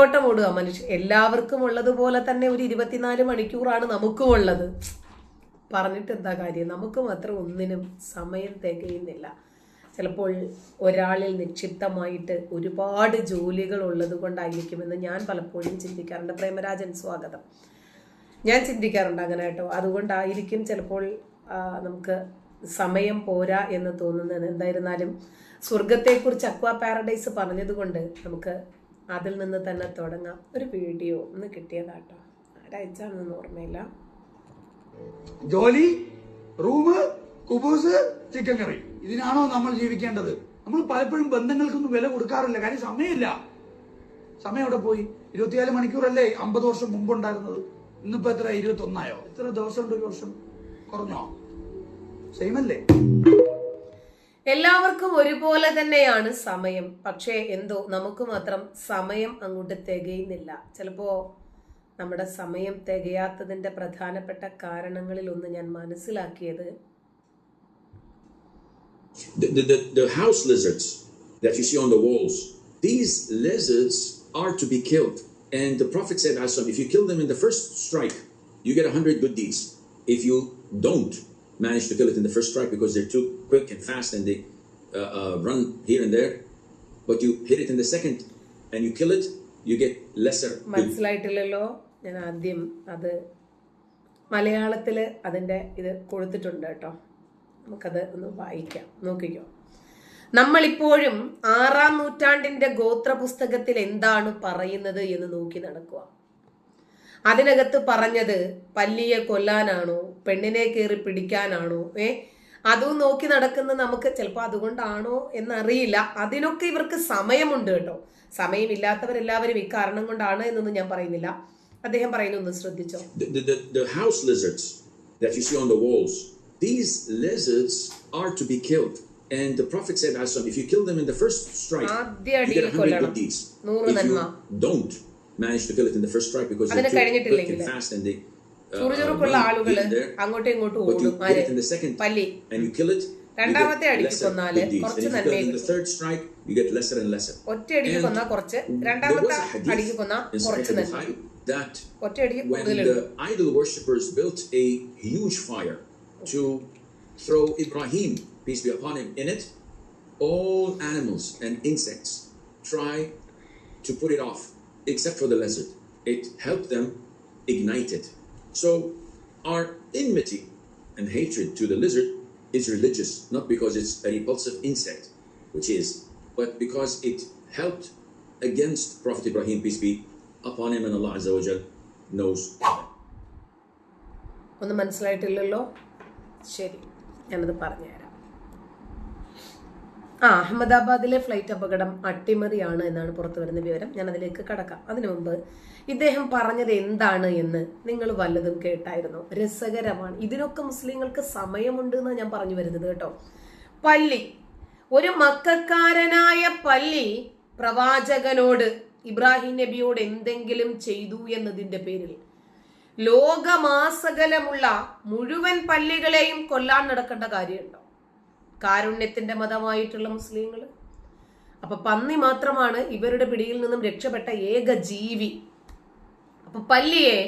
ഓട്ടം ഓടുക മനുഷ്യ എല്ലാവർക്കും ഉള്ളതുപോലെ തന്നെ ഒരു ഇരുപത്തിനാല് മണിക്കൂറാണ് നമുക്കും ഉള്ളത്. പറഞ്ഞിട്ട് എന്താ കാര്യം? നമുക്ക് മാത്രം ഒന്നിനും സമയം തികയുന്നില്ല. ചിലപ്പോൾ ഒരാളിൽ നിക്ഷിപ്തമായിട്ട് ഒരുപാട് ജോലികൾ ഉള്ളത് കൊണ്ടായിരിക്കുമെന്ന് ഞാൻ പലപ്പോഴും ചിന്തിക്കാറുണ്ട്. പ്രേമരാജൻ സ്വാഗതം. ഞാൻ ചിന്തിക്കാറുണ്ട് അങ്ങനെ കേട്ടോ. അതുകൊണ്ടായിരിക്കും ചിലപ്പോൾ നമുക്ക് സമയം പോരാ എന്ന് തോന്നുന്നത്. എന്തായിരുന്നാലും സ്വർഗത്തെക്കുറിച്ച് അക്വാ പാരഡൈസ് പറഞ്ഞതുകൊണ്ട് നമുക്ക് അതിൽ നിന്ന് തന്നെ തുടങ്ങാം. ഒരു വീഡിയോ ഒന്ന് കിട്ടിയതാട്ടോ. ആരായിച്ചാന്നൊന്നും ഓർമ്മയില്ല. ജോലി റൂം കുബൂസ് ചിക്കൻ കറി. ഇതിനാണോ നമ്മൾ ജീവിക്കേണ്ടത്? നമ്മൾ പലപ്പോഴും ബന്ധങ്ങൾക്കൊന്നും വില കൊടുക്കാറില്ല. കാര്യം സമയമില്ല. സമയം അവിടെ പോയി? ഇരുപത്തിനാല് മണിക്കൂറല്ലേ അമ്പത് വർഷം മുമ്പ് ഉണ്ടായിരുന്നത് ഇന്നിപ്പോ എത്ര ഇരുപത്തി ഒന്നായോ എത്ര ദിവസം ഉണ്ട് ഒരു വർഷം? കുറഞ്ഞോ? സെയിം അല്ലേ? എല്ലാവർക്കും ഒരുപോലെ തന്നെയാണ് സമയം പക്ഷേ എന്തോ നമുക്ക് മാത്രം സമയം അങ്ങോട്ട് തികയുന്നില്ല ചിലപ്പോൾ നമ്മുടെ സമയം തികയാത്തതിന്റെ പ്രധാനപ്പെട്ട കാരണങ്ങളിൽ ഒന്ന് ഞാൻ മനസ്സിലാക്കിയത് the, the, the, house lizards that you see on the walls, these lizards are to be killed. And the Prophet said, "Asam, if you kill them in the first strike, you get a hundred good deeds. If you don't manage to kill it in the first strike because they're too quick and fast and they uh, uh, run here and there, but you hit it in the second and you kill it, you get lesser good മനസ്സിലായിട്ടില്ലല്ലോ ഞാൻ ആദ്യം അത് മലയാളത്തിൽ അതിന്റെ ഇത് കൊടുത്തിട്ടുണ്ട് കേട്ടോ നമുക്കത് ഒന്ന് വായിക്കാം നോക്കിക്കോ നമ്മളിപ്പോഴും ആറാം നൂറ്റാണ്ടിന്റെ ഗോത്ര പുസ്തകത്തിൽ എന്താണ് പറയുന്നത് എന്ന് നോക്കി നടക്കുക അതിനകത്ത് പറഞ്ഞത് പല്ലിയെ കൊല്ലാനാണോ പെണ്ണിനെ കയറി പിടിക്കാനാണോ ഏ? അതും നോക്കി നടക്കുന്ന നമുക്ക് ചിലപ്പോൾ അതുകൊണ്ടാണോ എന്നറിയില്ല. അതിനൊക്കെ ഇവർക്ക് സമയമുണ്ട് കേട്ടോ. സമയമില്ലാത്തവരെല്ലാവരും ഇക്കാരണം കൊണ്ടാണ് എന്നൊന്നും ഞാൻ പറയുന്നില്ല. അദ്ദേഹം പറയുന്നൊന്ന് ശ്രദ്ധിച്ചോ. House lizards that you see on the walls, these lizards are to be killed. And the Prophet said, if you kill them in the first strike, you get a hundred കൊല്ലണം. good deeds. If you don't manage to kill it in the first strike because അതിന് they're too quick കഴിഞ്ഞിട്ടില്ലെങ്കിൽ and fast and they uh, uh, ചുറുചുറുക്കുള്ള run ആളുകള് here and there, അങ്ങോട്ടും ഇങ്ങോട്ടും but you ഓടും hit ആര് it in the second പല്ലി and you kill it, you രണ്ടാമത്തെ get അടിക്ക് lesser കൊന്നാല് good deeds. കുറച്ച് And if you kill it in നന്മയെ the third strike, you get lesser and lesser. ഒറ്റയടിക്ക് And കൊന്നാ കുറച്ച് There was രണ്ടാമത്തെ a hadith അടിക്ക് കൊന്നാ in കുറച്ച് Sahih നന്മ Bukhari that ഒറ്റയടിക്ക് when കൂടുതലുണ്ട് the idol worshippers built a huge fire to throw Ibrahim, peace be upon him, in it, all animals and insects try to put it off, except for the lizard. It helped them ignite it. So our enmity and hatred to the lizard is religious, not because it's a repulsive insect, which is, but because it helped against Prophet Ibrahim, peace be upon him, and Allah Azza wa Jal knows. ഒന്നും മനസ്സിലായിട്ടില്ലല്ലോ ശരി ഞാനത് പറഞ്ഞുതരാം ആ അഹമ്മദാബാദിലെ flight അപകടം അട്ടിമറിയാണ് എന്നാണ് പുറത്തു വരുന്ന വിവരം. ഞാൻ അതിലേക്ക് കടക്കാം. അതിനു മുമ്പ് ഇദ്ദേഹം പറഞ്ഞത് എന്താണ് എന്ന് നിങ്ങൾ വല്ലതും കേട്ടായിരുന്നു? രസകരമാണ്. ഇതിനൊക്കെ മുസ്ലിങ്ങൾക്ക് സമയമുണ്ട് എന്നാണ് ഞാൻ പറഞ്ഞു വരുന്നത് കേട്ടോ. പല്ലി ഒരു മക്കാരനായ പല്ലി പ്രവാചകനോട് ഇബ്രാഹിം നബിയോട് എന്തെങ്കിലും ചെയ്തു എന്നതിന്റെ പേരിൽ ലോകമാസകലമുള്ള മുഴുവൻ പല്ലികളെയും കൊല്ലാൻ നടക്കേണ്ട കാര്യമുണ്ടോ? കാരുണ്യത്തിന്റെ മതമായിട്ടുള്ള മുസ്ലിങ്ങൾ അപ്പൊ പന്നി മാത്രമാണ് ഇവരുടെ പിടിയിൽ നിന്നും രക്ഷപ്പെട്ട ഏക ജീവി. അപ്പൊ പല്ലിയെ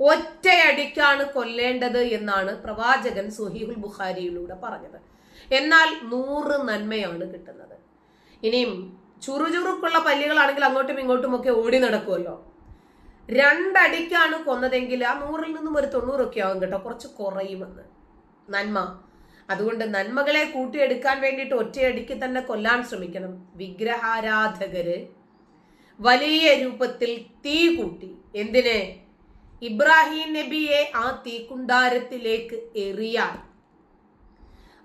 ഒറ്റയടിക്കാണ് കൊല്ലേണ്ടത് എന്നാണ് പ്രവാചകൻ സുഹീഹുൽ ബുഖാരിയിലൂടെ പറഞ്ഞത്. എന്നാൽ നൂറ് നന്മയാണ് കിട്ടുന്നത്. ഇനിയും ചുറുചുറുക്കുള്ള പല്ലികളാണെങ്കിൽ അങ്ങോട്ടും ഇങ്ങോട്ടും ഒക്കെ ഓടി നടക്കുമല്ലോ. രണ്ടടിക്കാണ് കൊന്നതെങ്കിൽ ആ നൂറിൽ നിന്നും ഒരു തൊണ്ണൂറൊക്കെ ആവും കേട്ടോ കുറച്ച് കുറയുമെന്ന്. നന്മ. അതുകൊണ്ട് നന്മകളെ കൂട്ടിയെടുക്കാൻ വേണ്ടിയിട്ട് ഒറ്റയടിക്ക് തന്നെ കൊല്ലാൻ ശ്രമിക്കണം. വിഗ്രഹാരാധകര് വലിയ രൂപത്തിൽ തീ കൂട്ടി. എന്തിന്? ഇബ്രാഹിം നബിയെ ആ തീക്കുണ്ടാരത്തിലേക്ക് എറിയാൻ.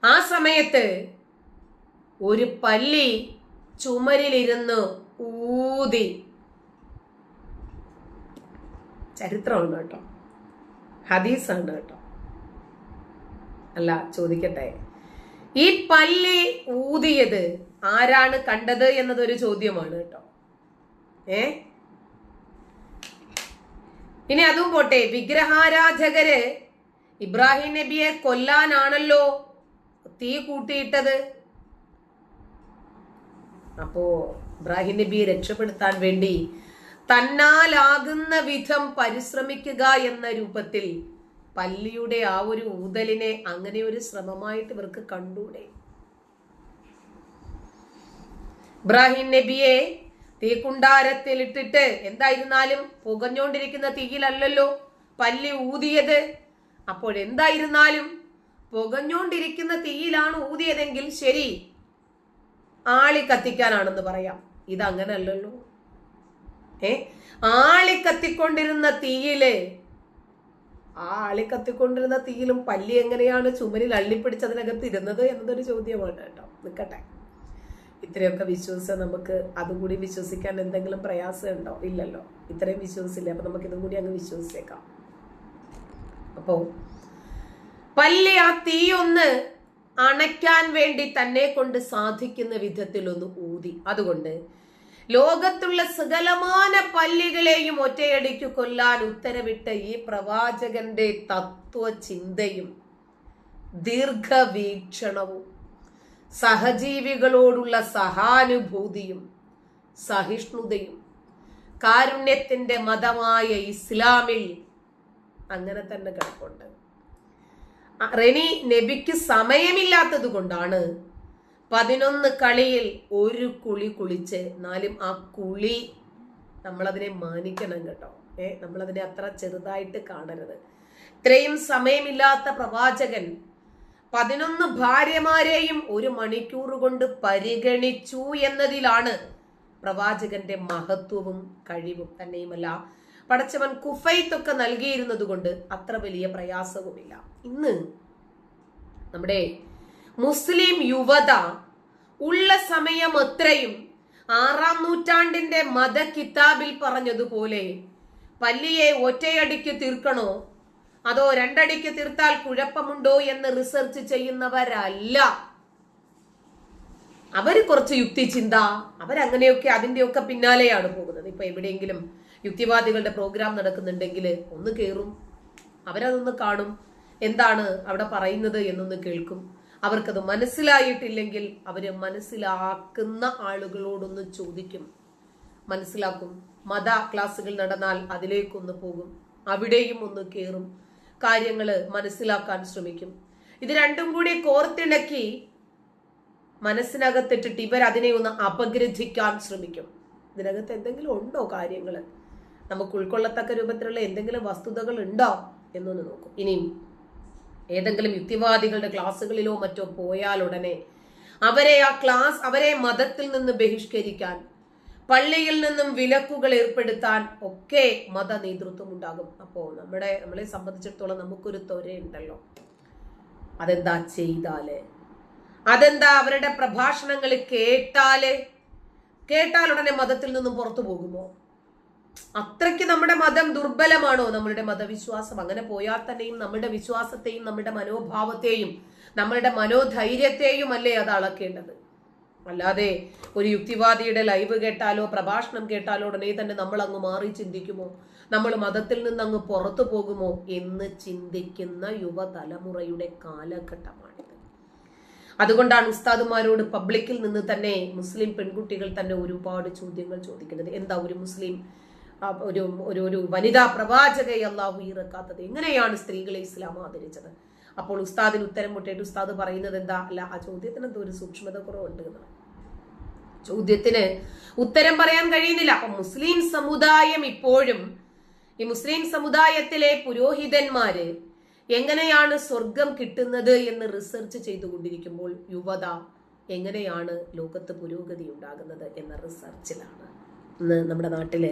ആ സമയത്ത് ഒരു പല്ലി ചുമരിലിരുന്ന് ഊതി. ചരിത്രമാണ് കേട്ടോ. ഹദീസാണ് കേട്ടോ. അല്ല ചോദിക്കട്ടെ. ഈ പല്ലി ഊതിയത് ആരാണ് കണ്ടത് എന്നതൊരു ചോദ്യമാണ് കേട്ടോ. ഏ? ഇനി അതും പോട്ടെ. വിഗ്രഹാരാധകര് ഇബ്രാഹിം നബിയെ കൊല്ലാനാണല്ലോ തീ കൂട്ടിയിട്ടത്. അപ്പോ ഇബ്രാഹിം നബിയെ രക്ഷപ്പെടുത്താൻ വേണ്ടി തന്നാലാകുന്ന വിധം പരിശ്രമിക്കുക എന്ന രൂപത്തിൽ പല്ലിയുടെ ആ ഒരു ഊതലിനെ അങ്ങനെ ഒരു ശ്രമമായിട്ട് ഇവർക്ക് കണ്ടൂടെ. ഇബ്രാഹിം നബിയെ തീക്കുണ്ടാരത്തിൽ ഇട്ടിട്ട് എന്തായിരുന്നാലും പുകഞ്ഞോണ്ടിരിക്കുന്ന തീയിലല്ലല്ലോ പല്ലി ഊതിയത്. അപ്പോൾ എന്തായിരുന്നാലും പുകഞ്ഞോണ്ടിരിക്കുന്ന തീയിലാണ് ഊതിയതെങ്കിൽ ശരി ആളി കത്തിക്കാനാണെന്ന് പറയാം. ഇതങ്ങനല്ലല്ലോ. ഏ? ആളി കത്തിക്കൊണ്ടിരുന്ന തീയിൽ ആ ആളി കത്തിക്കൊണ്ടിരുന്ന തീയിലും പല്ലി എങ്ങനെയാണ് ചുമരിൽ അള്ളിപ്പിടിച്ചതിനകത്ത് ഇരുന്നത് എന്നതൊരു ചോദ്യമാണ് കേട്ടോ. നിൽക്കട്ടെ. ഇത്രയൊക്കെ വിശ്വസിച്ചാൽ നമുക്ക് അതും കൂടി വിശ്വസിക്കാൻ എന്തെങ്കിലും പ്രയാസമുണ്ടോ ഇല്ലല്ലോ. ഇത്രയും വിശ്വസിച്ചില്ല? അപ്പൊ നമുക്ക് ഇതും കൂടി അങ്ങ് വിശ്വസിച്ചേക്കാം. അപ്പോ പല്ലി ആ തീ ഒന്ന് അണയ്ക്കാൻ വേണ്ടി തന്നെ കൊണ്ട് സാധിക്കുന്ന വിധത്തിൽ ഒന്ന് ഊതി. അതുകൊണ്ട് ലോകത്തുള്ള സകലമാന പല്ലികളെയും ഒറ്റയടിക്ക് കൊല്ലാൻ ഉത്തരവിട്ട ഈ പ്രവാചകന്റെ തത്വചിന്തയും ദീർഘവീക്ഷണവും സഹജീവികളോടുള്ള സഹാനുഭൂതിയും സഹിഷ്ണുതയും കാരുണ്യത്തിന്റെ മതമായ ഇസ്ലാമിൽ അങ്ങനെ തന്നെ കിടപ്പുണ്ട്. റെനി നബിക്ക് സമയമില്ലാത്തത് കൊണ്ടാണ് പതിനൊന്ന് കളിയിൽ ഒരു കുളി കുളിച്ച് എന്നാലും ആ കുളി നമ്മളതിനെ മാനിക്കണം കേട്ടോ. ഏ നമ്മളതിനെ അത്ര ചെറുതായിട്ട് കാണരുത്. ഇത്രയും സമയമില്ലാത്ത പ്രവാചകൻ പതിനൊന്ന് ഭാര്യമാരെയും ഒരു മണിക്കൂർ കൊണ്ട് പരിഗണിച്ചു എന്നതിലാണ് പ്രവാചകന്റെ മഹത്വവും കഴിവും തന്നെയുമല്ല. പടച്ചവൻ കുഫൈത്തൊക്കെ നൽകിയിരുന്നത് കൊണ്ട് അത്ര വലിയ പ്രയാസവുമില്ല. ഇന്ന് നമ്മുടെ മുസ്ലിം യുവത ഉള്ള സമയം അത്രയും ആറാം നൂറ്റാണ്ടിന്റെ മത കിതാബിൽ പറഞ്ഞതുപോലെ പല്ലിയെ ഒറ്റയടിക്ക് തീർക്കണോ? അതോ രണ്ടടിക്ക് തീർത്താൽ കുഴപ്പമുണ്ടോ എന്ന് റിസർച്ച് ചെയ്യുന്നവരല്ല. അവർ കുറച്ച് യുക്തി ചിന്ത അവരങ്ങനെയൊക്കെ അതിന്റെയൊക്കെ പിന്നാലെയാണ് പോകുന്നത്. ഇപ്പൊ എവിടെയെങ്കിലും യുക്തിവാദികളുടെ പ്രോഗ്രാം നടക്കുന്നുണ്ടെങ്കിൽ ഒന്ന് കേറും. അവരതൊന്ന് കാണും. എന്താണ് അവിടെ പറയുന്നത് എന്നൊന്ന് കേൾക്കും. അവർക്കത് മനസ്സിലായിട്ടില്ലെങ്കിൽ അവർ മനസ്സിലാക്കുന്ന ആളുകളോടൊന്ന് ചോദിക്കും. മനസ്സിലാക്കും. മത ക്ലാസ്സുകൾ നടന്നാൽ അതിലേക്കൊന്ന് പോകും. അവിടെയും ഒന്ന് കയറും കാര്യങ്ങൾ മനസ്സിലാക്കാൻ ശ്രമിക്കും. ഇത് രണ്ടും കൂടി കോർത്തിണക്കി മനസ്സിനകത്തിട്ടിട്ട് ഇവർ അതിനെ ഒന്ന് അപഗ്രഥിക്കാൻ ശ്രമിക്കും. ഇതിനകത്ത് എന്തെങ്കിലും ഉണ്ടോ കാര്യങ്ങൾ നമുക്ക് ഉൾക്കൊള്ളത്തക്ക രൂപത്തിലുള്ള എന്തെങ്കിലും വസ്തുതകൾ ഉണ്ടോ എന്നൊന്ന് നോക്കും. ഇനിയും ഏതെങ്കിലും യുക്തിവാദികളുടെ ക്ലാസ്സുകളിലോ മറ്റോ പോയാൽ ഉടനെ അവരെ ആ ക്ലാസ് അവരെ മതത്തിൽ നിന്ന് ബഹിഷ്കരിക്കാൻ പള്ളിയിൽ നിന്നും വിലക്കുകൾ ഏർപ്പെടുത്താൻ ഒക്കെ മത നേതൃത്വം ഉണ്ടാകും. അപ്പോൾ നമ്മുടെ നമ്മളെ സംബന്ധിച്ചിടത്തോളം നമുക്കൊരു ത്വരയുണ്ടല്ലോ. അതെന്താ ചെയ്താൽ? അതെന്താ അവരുടെ പ്രഭാഷണങ്ങൾ കേട്ടാൽ? കേട്ടാൽ ഉടനെ മതത്തിൽ നിന്നും പുറത്തു പോകുമോ? അത്രയ്ക്ക് നമ്മുടെ മതം ദുർബലമാണോ? നമ്മളുടെ മതവിശ്വാസം. അങ്ങനെ പോയാൽ തന്നെയും നമ്മുടെ വിശ്വാസത്തെയും നമ്മുടെ മനോഭാവത്തെയും നമ്മളുടെ മനോധൈര്യത്തെയും അല്ലേ അത് അളക്കേണ്ടത്? അല്ലാതെ ഒരു യുക്തിവാദിയുടെ ലൈവ് കേട്ടാലോ പ്രഭാഷണം കേട്ടാലോ ഉടനെ തന്നെ നമ്മൾ അങ്ങ് മാറി ചിന്തിക്കുമോ? നമ്മൾ മതത്തിൽ നിന്ന് അങ്ങ് പുറത്തു പോകുമോ എന്ന് ചിന്തിക്കുന്ന യുവതലമുറയുടെ കാലഘട്ടമാണിത്. അതുകൊണ്ടാണ് ഉസ്താദുമാരോട് പബ്ലിക്കിൽ നിന്ന് തന്നെ മുസ്ലിം പെൺകുട്ടികൾ തന്നെ ഒരുപാട് ചോദ്യങ്ങൾ ചോദിക്കുന്നത്. എന്താ ഒരു മുസ്ലിം ഒരു ഒരു ഒരു വനിതാ പ്രവാചകയെ അള്ളാഹു ഇറക്കാത്തത് എങ്ങനെയാണ് സ്ത്രീകളെ ഇസ്ലാം ആദരിച്ചത്? അപ്പോൾ ഉസ്താദിന് ഉത്തരം മുട്ടേട്ട് ഉസ്താദ് പറയുന്നത് എന്താ? അല്ല ആ ചോദ്യത്തിന് എന്തോ ഒരു സൂക്ഷ്മത കുറവുണ്ട് എന്നാണ്. ചോദ്യത്തിന് ഉത്തരം പറയാൻ കഴിയുന്നില്ല. അപ്പൊ മുസ്ലിം സമുദായം ഇപ്പോഴും ഈ മുസ്ലിം സമുദായത്തിലെ പുരോഹിതന്മാര് എങ്ങനെയാണ് സ്വർഗം കിട്ടുന്നത് എന്ന് റിസർച്ച് ചെയ്തുകൊണ്ടിരിക്കുമ്പോൾ യുവത എങ്ങനെയാണ് ലോകത്ത് പുരോഗതി ഉണ്ടാകുന്നത് എന്ന റിസർച്ചിലാണ് ഇന്ന് നമ്മുടെ നാട്ടിൽ.